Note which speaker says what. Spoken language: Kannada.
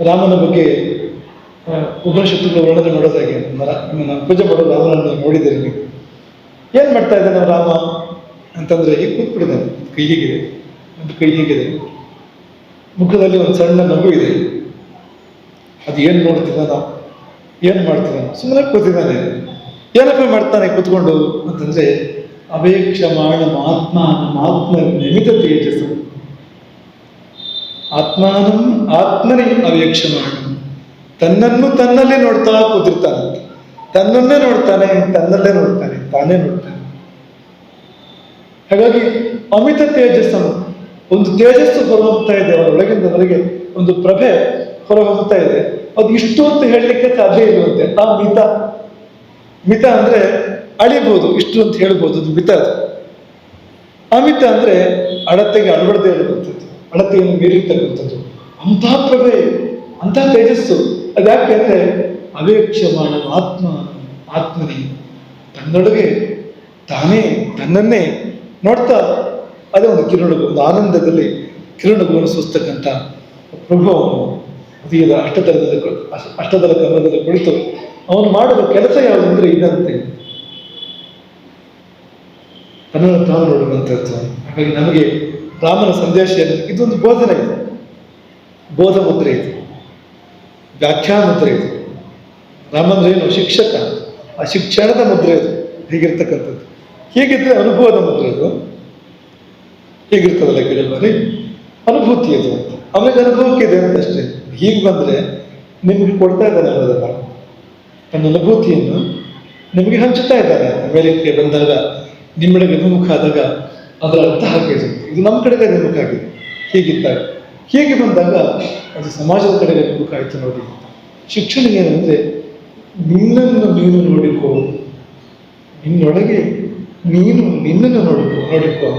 Speaker 1: ರಾಮನ ಬಗ್ಗೆ ಉಪನಿಷತ್ತುಗಳು ವರ್ಣನೆ ಮಾಡೋದಾಗೆ ಮರ ನಾನು ಪೂಜೆ ಮಾಡೋ ರಾಮನನ್ನು ನೋಡಿದ್ದೀರಿ ನೀವು ಏನು ಮಾಡ್ತಾ ಇದ್ದಾನೆ ರಾಮ? ಅಂತಂದ್ರೆ ಈಗ ಕೂತ್ಬಿಟ್ಟಿದ್ದಾನೆ. ಕೈ ಹೀಗಿದೆ. ಒಂದು ಕೈ ಹೀಗಿದೆ. ಮುಖದಲ್ಲಿ ಒಂದು ಸಣ್ಣ ನಗು ಇದೆ. ಅದು ಏನು ನೋಡ್ತಿದ್ದಾನೋ ಏನು ಮಾಡ್ತಿದ್ದಾನೋ. ಸುಮ್ಮನೆ ಕೂತಿದ್ದಾನೆ. ಏನಪ್ಪ ಮಾಡ್ತಾನೆ ಕೂತ್ಕೊಂಡು? ಅಂತಂದ್ರೆ ಮಾಡ ಆತ್ಮ ಮಹಾತ್ಮ ನಿಮಿತ ತೇಜಸ್ಸು. ಆತ್ಮಾನಂ ಆತ್ಮನೇ ಅವೇಕ್ಷಮಾಣ ತನ್ನನ್ನು ತನ್ನಲ್ಲೇ ನೋಡ್ತಾ ಕೂತಿರ್ತಾನೆ ತನ್ನನ್ನೇ ನೋಡ್ತಾನೆ, ತನ್ನಲ್ಲೇ ನೋಡ್ತಾನೆ, ತಾನೇ ನೋಡ್ತಾನೆ. ಹಾಗಾಗಿ ಅಮಿತ ತೇಜಸ್ಸನ್ನು ಒಂದು ತೇಜಸ್ಸು ಹೊರಹೊಮ್ತಾ ಇದೆ, ಅವರ ಒಳಗಿಂದ ಒಂದು ಪ್ರಭೆ ಹೊರಹೊಮ್ತಾ ಇದೆ. ಅದು ಇಷ್ಟು ಅಂತ ಹೇಳಲಿಕ್ಕೆ ಸಾಧ್ಯ ಇರುವಂತೆ. ಆ ಮಿತ ಮಿತ ಅಂದ್ರೆ ಅಳಿಬಹುದು ಇಷ್ಟು ಅಂತ ಹೇಳ್ಬೋದು, ಅದು ಮಿತ ಅದು. ಅಮಿತ ಅಂದ್ರೆ ಅಳತೆಗೆ ಅಳವಡದೆ ಇರುವಂಥದ್ದು. ಅಳತೆಯನ್ನು ಮೀರಿರ್ತಕ್ಕಂಥದ್ದು ಅಂತಹ ಪ್ರಭೆ ಅಂತಹ ತೇಜಸ್ಸು. ಅದ್ಯಾಕೆ ಅಂದ್ರೆ ಅವೇಕ್ಷಮಾಣ ಆತ್ಮ, ಆತ್ಮನೇ. ತನ್ನೊಳಗೆ ತಾನೇ ತನ್ನನ್ನೇ ನೋಡ್ತಾ ಅದೇ ಒಂದು ಕಿರಣ ಒಂದು ಆನಂದದಲ್ಲಿ ಕಿರುಣಗುವನ್ನು ಸೂಸ್ತಕ್ಕಂಥ ಪ್ರಭು ಅದೀಗ ಉದಯದ ಅಷ್ಟದರದಲ್ಲಿ ಕನ್ನಡದಲ್ಲಿ ಕುಳಿತು ಅವನು ಮಾಡುವ ಕೆಲಸ ಯಾವುದು ಅಂದ್ರೆ ಇದಂತೆ. ತನ್ನನ್ನು ತಾನು ನೋಡುವಂಥದ್ದು. ಹಾಗಾಗಿ ನಮಗೆ ರಾಮನ ಸಂದೇಶ ಏನು? ಇದೊಂದು ಬೋಧನೆ ಇದೆ. ಬೋಧ ಮುದ್ರೆ ಇದು. ವ್ಯಾಖ್ಯಾ ಮುದ್ರೆ ಇದು. ರಾಮಂದ್ರೆ ಏನು? ಶಿಕ್ಷಕ. ಆ ಶಿಕ್ಷಣದ ಮುದ್ರೆ ಇದು. ಹೀಗಿರ್ತಕ್ಕಂಥದ್ದು. ಹೀಗಿದ್ರೆ ಅನುಭವದ ಮುದ್ರೆ ಇದು. ಹೀಗಿರ್ತದಲ್ಲ ಕೇಳಿ ಅನುಭೂತಿ ಇದು. ಅಂತ ಅವನಿಗೆ ಅನುಭವಕ್ಕೆ ಇದೆ ಅಂತ ಅಷ್ಟೇ. ಹೀಗೆ ಬಂದರೆ ನಿಮಗೆ ಕೊಡ್ತಾ ಇದ್ದಾನೆ ಅನ್ನೋದಲ್ಲ ತನ್ನ ಅನುಭೂತಿಯನ್ನು ನಿಮಗೆ ಹಂಚುತ್ತಾ ಇದ್ದಾನೆ. ಮೇಲಕ್ಕೆ ಬಂದಾಗ, ನಿಮ್ಮೊಳಗೆ ವಿಮುಖ ಆದಾಗ ಅದರ ಅರ್ಥ ಹಾಕಿದೆ ಇದು ನಮ್ಮ ಕಡೆಗೆ ನೆನಪಾಗಿದೆ ಹೀಗಿದ್ದಾಗ, ಹೀಗೆ ಬಂದಾಗ ಅದು ಸಮಾಜದ ಕಡೆಗೆ ವಿಮುಖ ನೋಡಿ. ಶಿಕ್ಷಣ ಏನಂದರೆ ನಿನ್ನನ್ನು ನೀನು ನೋಡಿಕೋ, ನಿನ್ನೊಳಗೆ ನೀನು ನಿನ್ನನ್ನು ನೋಡಿಕೋ ನೋಡಿಕೋ.